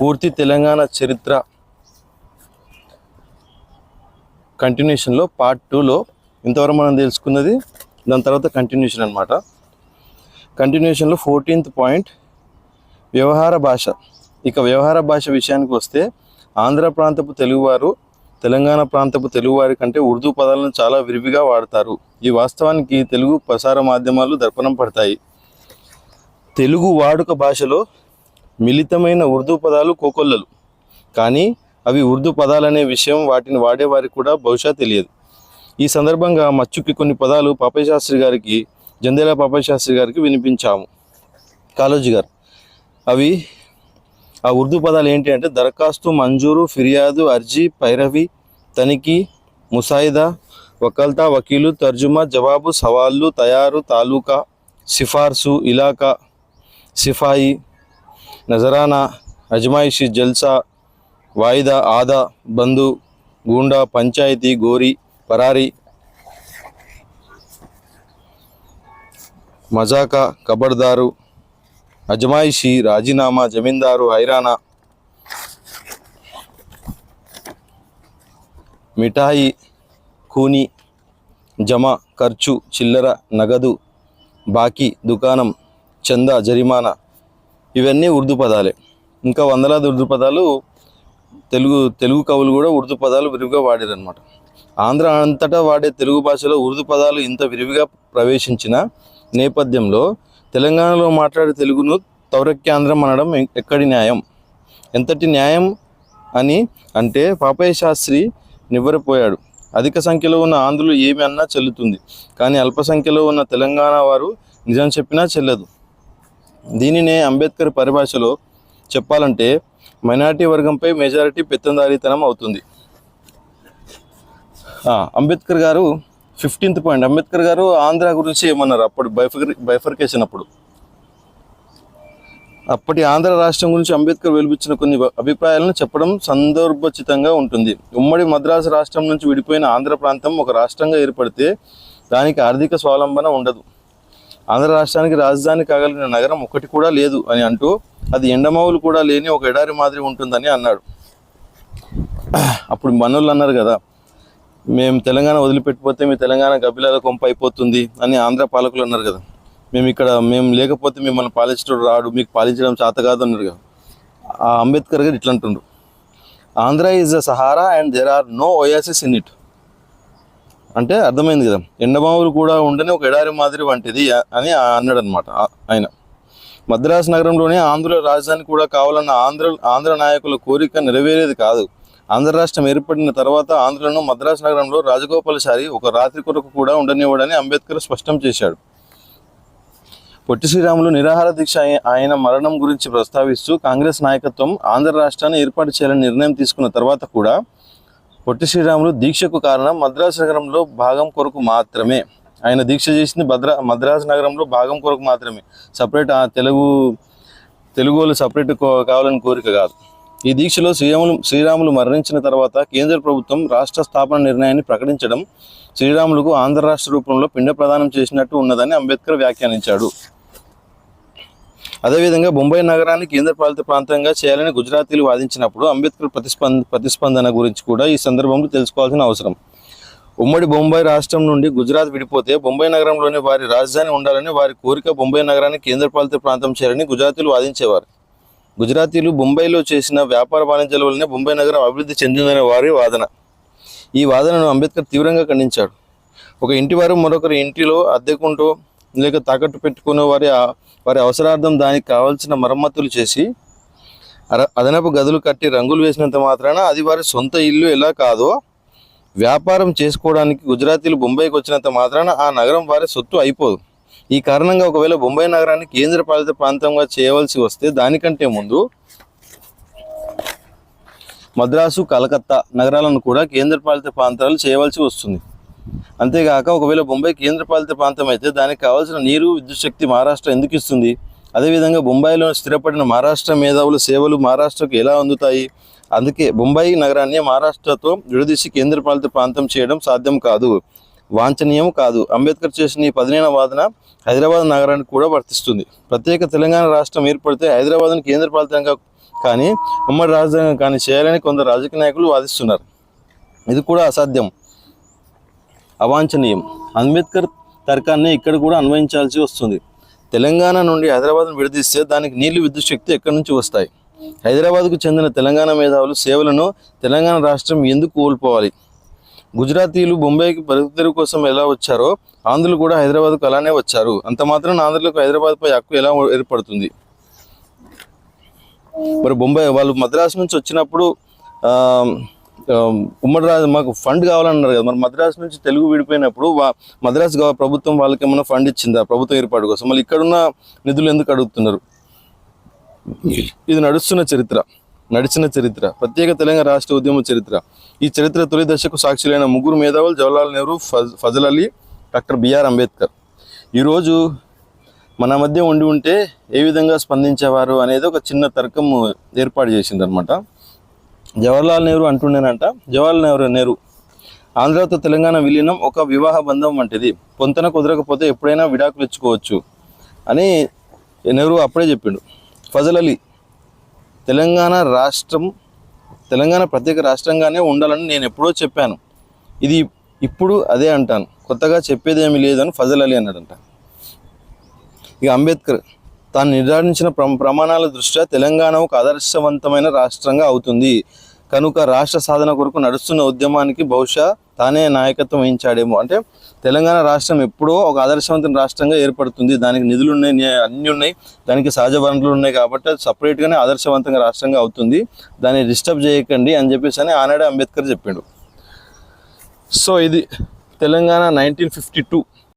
పూర్తి తెలంగాణ చరిత్ర కంటిన్యూషన్లో పార్ట్ టూలో ఇంతవరకు మనం తెలుసుకున్నది దాని తర్వాత కంటిన్యూషన్ అనమాట కంటిన్యూషన్లో ఫోర్టీన్త్ పాయింట్ వ్యవహార భాష. ఇక వ్యవహార భాష విషయానికి వస్తే ఆంధ్ర ప్రాంతపు తెలుగువారు తెలంగాణ ప్రాంతపు తెలుగువారి కంటే ఉర్దూ పదాలను చాలా విరివిగా వాడతారు. ఈ వాస్తవానికి తెలుగు ప్రసార మాధ్యమాలు దర్పణం పడతాయి. తెలుగు వాడుక భాషలో మిళితమైన ఉర్దూ పదాలు కోకొల్లలు. కానీ అవి ఉర్దూ పదాలనే విషయం వాటిని వాడేవారికి కూడా బహుశా తెలియదు. ఈ సందర్భంగా మచ్చుకి కొన్ని పదాలు పాపశాస్త్రి శాస్త్రి గారికి జందేల పాపశాస్త్రి శాస్త్రి గారికి వినిపించాము. కాలోజీ గారు అవి ఆ ఉర్దూ పదాలు ఏంటి అంటే దరఖాస్తు మంజూరు ఫిర్యాదు అర్జీ పైరవి తనిఖీ ముసాయిదా వకల్తా వకీలు తర్జుమా జవాబు సవాళ్ళు తయారు తాలూకా సిఫార్సు ఇలాకా సిఫాయి నజరానా అజమాయిషి జల్సా వాయిదా ఆదా బంధు గూండా పంచాయతీ గోరి పరారి మజాకా కబడ్దారు అజమాయిషి రాజీనామా జమీందారు హైరానా మిఠాయి కూని జమ ఖర్చు చిల్లర నగదు బాకీ దుకాణం చందా జరిమానా ఇవన్నీ ఉర్దూ పదాలే. ఇంకా వందలాది ఉర్దూ పదాలు తెలుగు తెలుగు కవులు కూడా ఉర్దూ పదాలు విరివిగా వాడారనమాట ఆంధ్ర అంతటా వాడే తెలుగు భాషలో ఉర్దూ పదాలు ఇంత విరివిగా ప్రవేశించిన నేపథ్యంలో తెలంగాణలో మాట్లాడే తెలుగును తౌరక్యాంధ్రం అనడం ఎక్కడి న్యాయం? ఎంతటి న్యాయం అని అంటే పాపయ్య శాస్త్రి నివ్వరిపోయాడు. అధిక సంఖ్యలో ఉన్న ఆంధ్రులు ఏమి అన్నా చెల్లుతుంది. కానీ అల్ప సంఖ్యలో ఉన్న తెలంగాణ వారు నిజం చెప్పినా చెల్లదు. దీనినే అంబేద్కర్ పరిభాషలో చెప్పాలంటే మైనారిటీ వర్గంపై మెజారిటీ పెత్తందారీతనం అవుతుంది. అంబేద్కర్ గారు ఫిఫ్టీన్త్ పాయింట్ అంబేద్కర్ గారు ఆంధ్ర గురించి ఏమన్నారు అప్పుడు? బైఫర్ బైఫర్కేషన్ అప్పుడు. అప్పటి ఆంధ్ర రాష్ట్రం గురించి అంబేద్కర్ వెలిపించిన కొన్ని అభిప్రాయాలను చెప్పడం సందర్భోచితంగా ఉంటుంది. ఉమ్మడి మద్రాసు రాష్ట్రం నుంచి విడిపోయిన ఆంధ్ర ప్రాంతం ఒక రాష్ట్రంగా ఏర్పడితే దానికి ఆర్థిక స్వావలంబన ఉండదు. ఆంధ్ర రాష్ట్రానికి రాజధాని కాగలిగిన నగరం ఒకటి కూడా లేదు అని అంటూ అది ఎండమావులు కూడా లేని ఒక ఎడారి మాదిరి ఉంటుందని అన్నాడు. అప్పుడు మనోళ్ళు అన్నారు కదా మేము తెలంగాణ వదిలిపెట్టిపోతే మీ తెలంగాణ గబ్బిలాల కొంప అయిపోతుంది అని ఆంధ్ర పాలకులు అన్నారు కదా. మేము ఇక్కడ మేము లేకపోతే మిమ్మల్ని పాలించడం రాడు మీకు పాలించడం చేత కాదు అన్నారు కదా. ఆ అంబేద్కర్ గారు ఇట్లా అంటుండ్రు. Andhra is a Sahara and there are no oasis in it అంటే అర్థమైంది కదా. ఎండమావులు కూడా ఉండని ఒక ఎడారి మాదిరి వంటిది అని అన్నాడు అనమాట ఆయన. మద్రాసు నగరంలోనే ఆంధ్ర రాజధాని కూడా కావాలన్న ఆంధ్ర ఆంధ్ర నాయకుల కోరిక నెరవేరేది కాదు. ఆంధ్ర రాష్ట్రం ఏర్పడిన తర్వాత ఆంధ్రను మద్రాసు నగరంలో రాజగోపాలచారి ఒక రాత్రి కొరకు కూడా ఉండనివ్వడని అంబేద్కర్ స్పష్టం చేశాడు. పొట్టి శ్రీరాములు నిరాహార దీక్ష ఆయన మరణం గురించి ప్రస్తావిస్తూ కాంగ్రెస్ నాయకత్వం ఆంధ్ర రాష్ట్రాన్ని ఏర్పాటు చేయాలని నిర్ణయం తీసుకున్న తర్వాత కూడా పొట్టి శ్రీరాములు దీక్షకు కారణం మద్రాసు నగరంలో భాగం కొరకు మాత్రమే. ఆయన దీక్ష చేసింది భద్రా మద్రాసు నగరంలో భాగం కొరకు మాత్రమే. సపరేట్ ఆ తెలుగు తెలుగు వాళ్ళు సపరేట్ కో- కావాలని కోరిక కాదు. ఈ దీక్షలో శ్రీరాములు శ్రీరాములు మరణించిన తర్వాత కేంద్ర ప్రభుత్వం రాష్ట్ర స్థాపన నిర్ణయాన్ని ప్రకటించడం శ్రీరాములకు ఆంధ్ర రాష్ట్ర రూపంలో పిండ ప్రదానం చేసినట్టు ఉన్నదని అంబేద్కర్ వ్యాఖ్యానించాడు. అదేవిధంగా బొంబాయి నగరాన్ని కేంద్రపాలిత ప్రాంతంగా చేయాలని గుజరాతీలు వాదించినప్పుడు అంబేద్కర్ ప్రతిస్పంద ప్రతిస్పందన గురించి కూడా ఈ సందర్భంలో తెలుసుకోవాల్సిన అవసరం. ఉమ్మడి బొంబాయి రాష్ట్రం నుండి గుజరాత్ విడిపోతే బొంబాయి నగరంలోనే వారి రాజధాని ఉండాలని వారి కోరిక బొంబాయి నగరాన్ని కేంద్రపాలిత ప్రాంతం చేయాలని గుజరాతీలు వాదించేవారు. గుజరాతీలు బొంబాయిలో చేసిన వ్యాపార వాణిజ్యాల వల్లనే బొంబాయి నగరం అభివృద్ధి చెందిందనే వారి వాదన. ఈ వాదనను అంబేద్కర్ తీవ్రంగా ఖండించాడు. ఒక ఇంటివారు మరొకరి ఇంటిలో అద్దెకుంటూ లేక తాకట్టు పెట్టుకునే వారి వారి అవసరార్థం దానికి కావాల్సిన మరమ్మతులు చేసి అదనపు గదులు కట్టి రంగులు వేసినంత మాత్రాన అది వారి సొంత ఇల్లు ఎలా కాదో వ్యాపారం చేసుకోవడానికి గుజరాతీలు బొంబాయికి వచ్చినంత మాత్రాన ఆ నగరం వారి సొత్తు అయిపోదు. ఈ కారణంగా ఒకవేళ బొంబాయి నగరాన్ని కేంద్రపాలిత ప్రాంతంగా చేయవలసి వస్తే దానికంటే ముందు మద్రాసు కలకత్తా నగరాలను కూడా కేంద్రపాలిత ప్రాంతాలు చేయవలసి వస్తుంది. అంతేగాక ఒకవేళ బొంబాయి కేంద్రపాలిత ప్రాంతం అయితే దానికి కావాల్సిన నీరు విద్యుత్ శక్తి మహారాష్ట్ర ఎందుకు ఇస్తుంది? అదేవిధంగా బొంబాయిలో స్థిరపడిన మహారాష్ట్ర మేధావుల సేవలు మహారాష్ట్రకు ఎలా అందుతాయి? అందుకే బొంబాయి నగరాన్ని మహారాష్ట్రతో విడదీసి కేంద్రపాలిత ప్రాంతం చేయడం సాధ్యం కాదు. వాంఛనీయం కాదు. అంబేద్కర్ చేసిన ఈ పదిహేన వాదన హైదరాబాద్ నగరానికి కూడా వర్తిస్తుంది. ప్రత్యేక తెలంగాణ రాష్ట్రం ఏర్పడితే హైదరాబాద్ను కేంద్రపాలితంగా కానీ ఉమ్మడి రాజధాని కానీ చేయాలని కొందరు రాజకీయ నాయకులు వాదిస్తున్నారు. ఇది కూడా అసాధ్యం. అవాంఛనీయం. అంబేద్కర్ తర్కాన్ని ఇక్కడ కూడా అన్వయించాల్సి వస్తుంది. తెలంగాణ నుండి హైదరాబాద్ను విడదీస్తే దానికి నీళ్ళు విద్యుత్ శక్తి ఎక్కడి నుంచి వస్తాయి? హైదరాబాద్కు చెందిన తెలంగాణ మేధావులు సేవలను తెలంగాణ రాష్ట్రం ఎందుకు కోల్పోవాలి? గుజరాతీలు బొంబాయికి బతుకుతెరువు కోసం ఎలా వచ్చారో ఆంధ్రులు కూడా హైదరాబాద్కు అలానే వచ్చారు. అంత మాత్రం ఆంధ్రులకు హైదరాబాద్పై హక్కు ఎలా ఏర్పడుతుంది? మరి బొంబాయి వాళ్ళు మద్రాసు నుంచి వచ్చినప్పుడు Um, ఉమ్మడి రాజు మాకు ఫండ్ కావాలన్నారు కదా. మరి మద్రాసు నుంచి తెలుగు విడిపోయినప్పుడు మద్రాసు ప్రభుత్వం వాళ్ళకి ఏమైనా ఫండ్ ఇచ్చిందా? ప్రభుత్వం ఏర్పాటు కోసం. మళ్ళీ ఇక్కడున్న నిధులు ఎందుకు అడుగుతున్నారు? ఇది నడుస్తున్న చరిత్ర. నడిచిన చరిత్ర. ప్రత్యేక తెలంగాణ రాష్ట్ర ఉద్యమ చరిత్ర. ఈ చరిత్ర తొలి దశకు సాక్షులైన ముగ్గురు మేధావులు Jawaharlal Nehru fudge Fazal Ali doctor B R Ambedkar. ఈరోజు మన మధ్య ఉండి ఉంటే ఏ విధంగా స్పందించేవారు అనేది ఒక చిన్న తర్కం ఏర్పాటు చేసిందనమాట జవహర్లాల్ నెహ్రూ అంటుండేనంట జవహర్లాల్ నెహ్రూ నెహ్రూ ఆంధ్రతో తెలంగాణ విలీనం ఒక వివాహ బంధం వంటిది. పొంతన కుదరకపోతే ఎప్పుడైనా విడాకులు ఇచ్చుకోవచ్చు అని నెహ్రూ అప్పుడే చెప్పిండు. ఫజల్ అలీ తెలంగాణ రాష్ట్రం తెలంగాణ ప్రత్యేక రాష్ట్రంగానే ఉండాలని నేను ఎప్పుడో చెప్పాను. ఇది ఇప్పుడు అదే అంటాను. కొత్తగా చెప్పేది ఏమీ లేదని ఫజల్ అలీ అన్నాడంట. ఇక అంబేద్కర్ తాను నిర్ధారించిన ప్ర ప్రమాణాల దృష్ట్యా తెలంగాణ ఒక ఆదర్శవంతమైన రాష్ట్రంగా అవుతుంది. కనుక రాష్ట్ర సాధన కొరకు నడుస్తున్న ఉద్యమానికి బహుశా తానే నాయకత్వం వహించాడేమో. అంటే తెలంగాణ రాష్ట్రం ఎప్పుడో ఒక ఆదర్శవంతమైన రాష్ట్రంగా ఏర్పడుతుంది. దానికి నిధులు ఉన్నాయి అన్నీ ఉన్నాయి. దానికి సహజ వనరులు ఉన్నాయి కాబట్టి అది సపరేట్గానే ఆదర్శవంతంగా రాష్ట్రంగా అవుతుంది. దాన్ని డిస్టర్బ్ చేయకండి అని చెప్పేసి అని ఆనాడే అంబేద్కర్ చెప్పాడు. సో ఇది తెలంగాణ నైన్టీన్ ఫిఫ్టీ టూ.